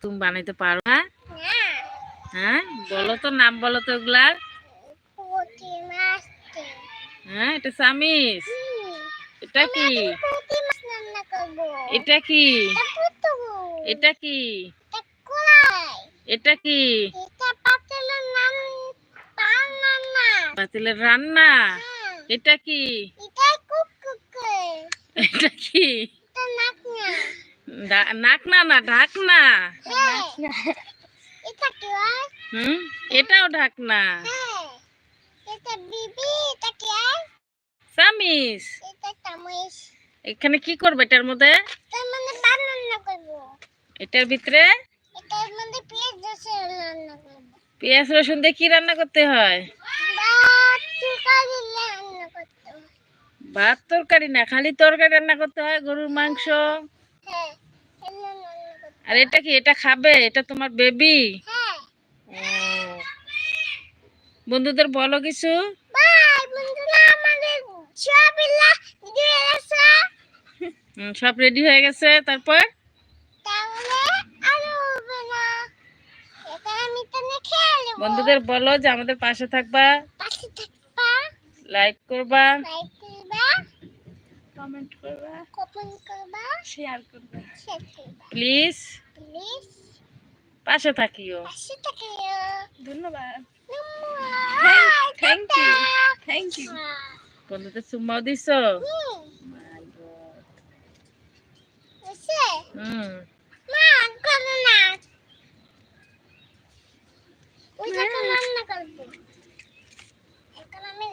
তুমি বানাইতে পারো না না হ্যাঁ? বলো তো নাম বলো তো ওগুলার হ্যাঁ এটা সামিস এটা কি? এটা কি? এটা কি? এটা কি? পাতলের রান্না? হ্যাঁ। এটা কি? এটা কি? নাক না না ঢাক না হ্যাঁ এটা কি হয়? হুম? এটাও ঢাক না হ্যাঁ? হয় এখানে কি করবে এটার মধ্যে? এটার ভিতরে? পেঁয়াজ রসুন দিয়ে কি রান্না করতে হয়। ভাত তরকারি না খালি তরকারি রান্না করতে হয় গরুর মাংস হ্যাঁ এগুলো রান্না করতে আর এটা কি এটা খাবে? এটা তোমার বেবি হ্যাঁ। বন্ধুদের বলো কিছু। সব রেডি হয়ে গেছে। তারপর? বন্ধুদের বলো যে আমাদের পাশে থাকবা। লাইক করবা। কমেন্ট করবা? কমেন্ট করবা? শেয়ার করবে। প্লিজ প্লিজ পাশে থাকিও। পাশে থাকিও। ধন্যবাদ। থ্যাঙ্ক ইউ থ্যাঙ্ক ইউ বন্ধুদের চুম্মাও দিছো? হুম। রান্না করব। এখন আমি